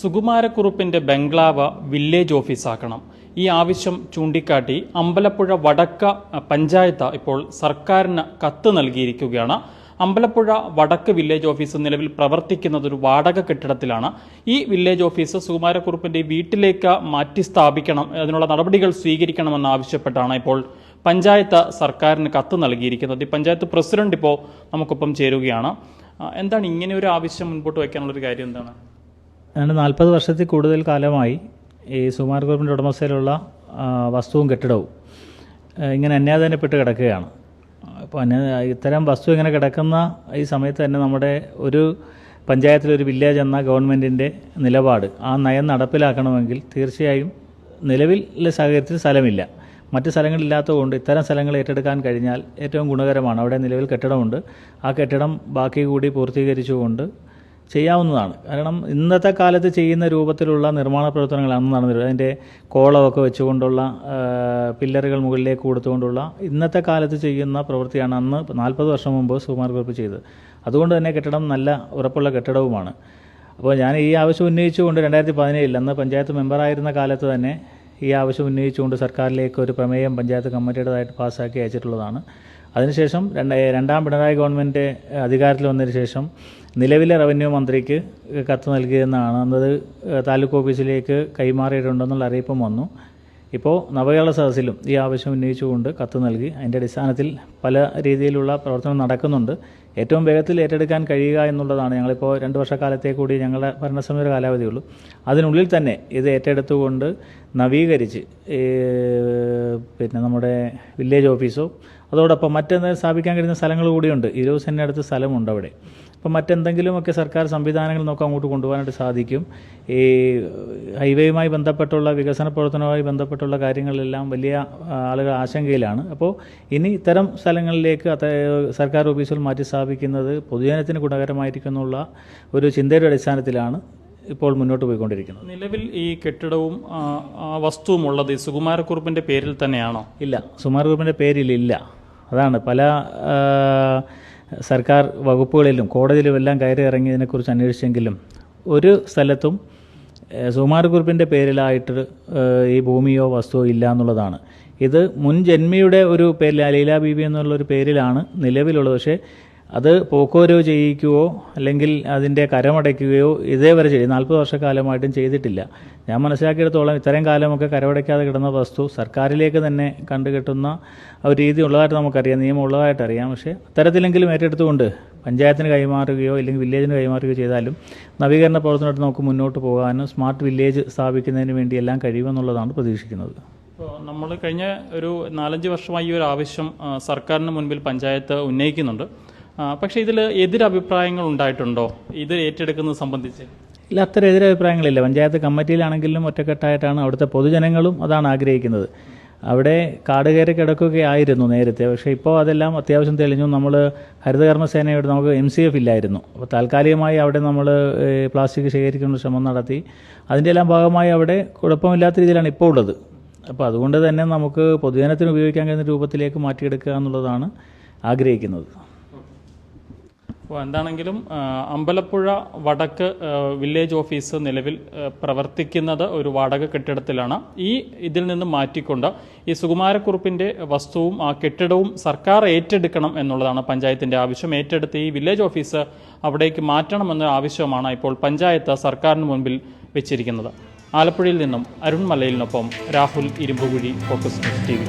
സുകുമാരക്കുറുപ്പിന്റെ ബംഗ്ലാവ് village ഓഫീസാക്കണം ഈ ആവശ്യം ചൂണ്ടിക്കാട്ടി അമ്പലപ്പുഴ വടക്ക പഞ്ചായത്ത് ഇപ്പോൾ സർക്കാരിന് കത്ത് നൽകിയിരിക്കുകയാണ്. അമ്പലപ്പുഴ വടക്ക് വില്ലേജ് ഓഫീസ് നിലവിൽ പ്രവർത്തിക്കുന്നത് ഒരു വാടക കെട്ടിടത്തിലാണ്. ഈ വില്ലേജ് ഓഫീസ് സുകുമാരക്കുറുപ്പിന്റെ വീട്ടിലേക്ക് മാറ്റി സ്ഥാപിക്കണം. അതിനുള്ള നടപടികൾ സ്വീകരിക്കണമെന്ന് ആവശ്യപ്പെട്ടാണ് ഇപ്പോൾ പഞ്ചായത്ത് സർക്കാരിന് കത്ത് നൽകിയിരിക്കുന്നത്. ഈ പഞ്ചായത്ത് പ്രസിഡന്റ് ഇപ്പോൾ നമുക്കൊപ്പം ചേരുകയാണ്. എന്താണ് ഇങ്ങനെ ഒരു ആവശ്യം മുൻപോട്ട് വയ്ക്കാനുള്ളൊരു കാര്യം എന്താണ്? ഏതാണ്ട് നാൽപ്പത് വർഷത്തിൽ കൂടുതൽ കാലമായി ഈ സുമാർ ഗ്രൂപ്പിന്റെ ഉടമസ്ഥയിലുള്ള വസ്തുവും കെട്ടിടവും ഇങ്ങനെ അന്യാധീനപ്പെട്ട് കിടക്കുകയാണ്. അപ്പോൾ അന്യ ഇത്തരം വസ്തു ഇങ്ങനെ കിടക്കുന്ന ഈ സമയത്ത് തന്നെ നമ്മുടെ ഒരു പഞ്ചായത്തിലൊരു വില്ലേജ് എന്ന ഗവൺമെന്റിന്റെ നിലപാട് ആ നയം നടപ്പിലാക്കണമെങ്കിൽ തീർച്ചയായും നിലവിലെ സാഹചര്യത്തിൽ സ്ഥലമില്ല. മറ്റ് സ്ഥലങ്ങളില്ലാത്തതുകൊണ്ട് ഇത്തരം സ്ഥലങ്ങൾ ഏറ്റെടുക്കാൻ കഴിഞ്ഞാൽ ഏറ്റവും ഗുണകരമാണ്. അവിടെ നിലവിൽ കെട്ടിടമുണ്ട്. ആ കെട്ടിടം ബാക്കി കൂടി പൂർത്തീകരിച്ചുകൊണ്ട് ചെയ്യാവുന്നതാണ്. കാരണം ഇന്നത്തെ കാലത്ത് ചെയ്യുന്ന രൂപത്തിലുള്ള നിർമ്മാണ പ്രവർത്തനങ്ങൾ അന്ന് നടന്നിരുന്നത് അതിന്റെ കോളമൊക്കെ വെച്ചുകൊണ്ടുള്ള പില്ലറുകൾ മുകളിലേക്ക് കൊടുത്തുകൊണ്ടുള്ള ഇന്നത്തെ കാലത്ത് ചെയ്യുന്ന പ്രവൃത്തിയാണ് അന്ന് നാൽപ്പത് വർഷം മുമ്പ് സുകുമാർ ഗ്രൂപ്പ് ചെയ്തത്. അതുകൊണ്ട് തന്നെ കെട്ടിടം നല്ല ഉറപ്പുള്ള കെട്ടിടവുമാണ്. അപ്പോൾ ഞാൻ ഈ ആവശ്യം ഉന്നയിച്ചുകൊണ്ട് രണ്ടായിരത്തി പതിനേഴിൽ അന്ന് പഞ്ചായത്ത് മെമ്പറായിരുന്ന കാലത്ത് തന്നെ ഈ ആവശ്യം ഉന്നയിച്ചുകൊണ്ട് സർക്കാരിലേക്ക് ഒരു പ്രമേയം പഞ്ചായത്ത് കമ്മിറ്റിയുടേതായിട്ട് പാസ്സാക്കി അയച്ചിട്ടുള്ളതാണ്. അതിനുശേഷം രണ്ട് രണ്ടാം പിണറായി ഗവൺമെന്റ് അധികാരത്തിൽ വന്നതിന് ശേഷം നിലവിലെ റവന്യൂ മന്ത്രിക്ക് കത്ത് നൽകിയെന്നാണ് അന്നത് താലൂക്ക് ഓഫീസിലേക്ക് കൈമാറിയിട്ടുണ്ടെന്നുള്ള അറിയിപ്പും വന്നു. ഇപ്പോൾ നവകേരള സദസ്സിലും ഈ ആവശ്യം ഉന്നയിച്ചുകൊണ്ട് കത്ത് നൽകി. അതിന്റെ അടിസ്ഥാനത്തിൽ പല രീതിയിലുള്ള പ്രവർത്തനം നടക്കുന്നുണ്ട്. ഏറ്റവും വേഗത്തിൽ ഏറ്റെടുക്കാൻ കഴിയുക എന്നുള്ളതാണ് ഞങ്ങളിപ്പോൾ രണ്ട് വർഷക്കാലത്തേ കൂടി ഞങ്ങളുടെ ഭരണസമിതിയുടെ കാലാവധിയുള്ളൂ. അതിനുള്ളിൽ തന്നെ ഇത് ഏറ്റെടുത്തുകൊണ്ട് നവീകരിച്ച് പിന്നെ നമ്മുടെ വില്ലേജ് ഓഫീസോ അതോടൊപ്പം മറ്റെന്തെങ്കിലും സ്ഥാപിക്കാൻ കഴിയുന്ന സ്ഥലങ്ങൾ കൂടിയുണ്ട്. ഇരുപത് സെന്റിന് അടുത്ത് സ്ഥലമുണ്ട് അവിടെ. അപ്പം മറ്റെന്തെങ്കിലുമൊക്കെ സർക്കാർ സംവിധാനങ്ങൾ നമുക്ക് അങ്ങോട്ട് കൊണ്ടുപോകാനായിട്ട് സാധിക്കും. ഈ ഹൈവേയുമായി ബന്ധപ്പെട്ടുള്ള വികസന പ്രവർത്തനവുമായി ബന്ധപ്പെട്ടുള്ള കാര്യങ്ങളിലെല്ലാം വലിയ ആളുകൾ ആശങ്കയിലാണ്. അപ്പോൾ ഇനി ഇത്തരം സ്ഥലങ്ങളിലേക്ക് സർക്കാർ ഓഫീസുകൾ മാറ്റി സ്ഥാപിക്കുന്നത് പൊതുജനത്തിന് ഗുണകരമായിരിക്കുന്നുള്ള ഒരു ചിന്തയുടെ അടിസ്ഥാനത്തിലാണ് ഇപ്പോൾ മുന്നോട്ട് പോയിക്കൊണ്ടിരിക്കുന്നത്. നിലവിൽ ഈ കെട്ടിടവും വസ്തുവും ഉള്ളത് ഈ സുകുമാരക്കുറുപ്പിന്റെ പേരിൽ തന്നെയാണോ? ഇല്ല. പേരിൽ പേരിലില്ല. അതാണ് പല സർക്കാർ വകുപ്പുകളിലും കോടതിയിലും എല്ലാം കയറി ഇറങ്ങിയതിനെക്കുറിച്ച് അന്വേഷിച്ചെങ്കിലും ഒരു സ്ഥലത്തും സുമാർ ഗ്രൂപ്പിന്റെ പേരിലായിട്ട് ഈ ഭൂമിയോ വസ്തുവോ ഇല്ല എന്നുള്ളതാണ്. ഇത് മുൻ ജന്മിയുടെ ഒരു പേരിൽ ലീല ബീബി എന്നുള്ളൊരു പേരിലാണ് നിലവിലുള്ളത്. പക്ഷേ അത് പോക്കോരോ ചെയ്യിക്കുകയോ അല്ലെങ്കിൽ അതിന്റെ കരമടയ്ക്കുകയോ ഇതേവരെ ചെയ്യും നാൽപ്പത് വർഷക്കാലമായിട്ടും ചെയ്തിട്ടില്ല. ഞാൻ മനസ്സിലാക്കിയെടുത്തോളം ഇത്രയും കാലമൊക്കെ കരമടയ്ക്കാതെ കിടന്ന വസ്തു സർക്കാരിലേക്ക് തന്നെ കണ്ടുകെട്ടുന്ന ഒരു രീതി ഉള്ളതായിട്ട് നമുക്കറിയാം. നിയമം ഉള്ളതായിട്ട് അറിയാം. പക്ഷേ അത്തരത്തിലെങ്കിലും ഏറ്റെടുത്തുകൊണ്ട് പഞ്ചായത്തിന് കൈമാറുകയോ അല്ലെങ്കിൽ വില്ലേജിന് കൈമാറുകയോ ചെയ്താലും നവീകരണ പ്രവർത്തനമായിട്ട് നമുക്ക് മുന്നോട്ട് പോകാനും സ്മാർട്ട് വില്ലേജ് സ്ഥാപിക്കുന്നതിന് വേണ്ടി എല്ലാം കഴിയുമെന്നുള്ളതാണ് പ്രതീക്ഷിക്കുന്നത്. നമ്മൾ കഴിഞ്ഞ ഒരു നാലഞ്ച് വർഷമായി ഈ ഒരു ആവശ്യം സർക്കാരിന് മുൻപിൽ പഞ്ചായത്ത് ഉന്നയിക്കുന്നുണ്ട്. പക്ഷേ ഇതിൽ എതിരഭിപ്രായങ്ങൾ ഉണ്ടായിട്ടുണ്ടോ? ഇത് ഏറ്റെടുക്കുന്നത് സംബന്ധിച്ച്? ഇല്ല അത്ര എതിരഭിപ്രായങ്ങളില്ല. പഞ്ചായത്ത് കമ്മിറ്റിയിലാണെങ്കിലും ഒറ്റക്കെട്ടായിട്ടാണ് അവിടുത്തെ പൊതുജനങ്ങളും അതാണ് ആഗ്രഹിക്കുന്നത്. അവിടെ കാട് കയറി കിടക്കുകയായിരുന്നു നേരത്തെ പക്ഷേ ഇപ്പോൾ അതെല്ലാം അത്യാവശ്യം തെളിഞ്ഞു. നമ്മൾ ഹരിതകർമ്മസേനയോട് നമുക്ക് എം സി എഫ് ഇല്ലായിരുന്നു. അപ്പോൾ താൽക്കാലികമായി അവിടെ നമ്മൾ പ്ലാസ്റ്റിക് ശേഖരിക്കുന്ന ശ്രമം നടത്തി. അതിന്റെ എല്ലാം ഭാഗമായി അവിടെ കുഴപ്പമില്ലാത്ത രീതിയിലാണ് ഇപ്പോൾ ഉള്ളത്. അപ്പോൾ അതുകൊണ്ട് തന്നെ നമുക്ക് പൊതുജനത്തിന് ഉപയോഗിക്കാൻ കഴിയുന്ന രൂപത്തിലേക്ക് മാറ്റിയെടുക്കുക എന്നുള്ളതാണ് ആഗ്രഹിക്കുന്നത്. അപ്പോൾ എന്താണെങ്കിലും അമ്പലപ്പുഴ വടക്ക് വില്ലേജ് ഓഫീസ് നിലവിൽ പ്രവർത്തിക്കുന്നത് ഒരു വാടക കെട്ടിടത്തിലാണ്. ഈ ഇതിൽ നിന്ന് മാറ്റിക്കൊണ്ട് ഈ സുകുമാരക്കുറിപ്പിന്റെ വസ്തുവും ആ കെട്ടിടവും സർക്കാർ ഏറ്റെടുക്കണം എന്നുള്ളതാണ് പഞ്ചായത്തിന്റെ ആവശ്യം. ഏറ്റെടുത്ത് ഈ വില്ലേജ് ഓഫീസ് അവിടേക്ക് മാറ്റണമെന്ന ആവശ്യമാണ് ഇപ്പോൾ പഞ്ചായത്ത് സർക്കാരിന് മുൻപിൽ വെച്ചിരിക്കുന്നത്. ആലപ്പുഴയിൽ നിന്നും അരുൺ മലയിലിനൊപ്പം രാഹുൽ ഇരുമ്പുകുഴി ഫോക്കസ് ടീം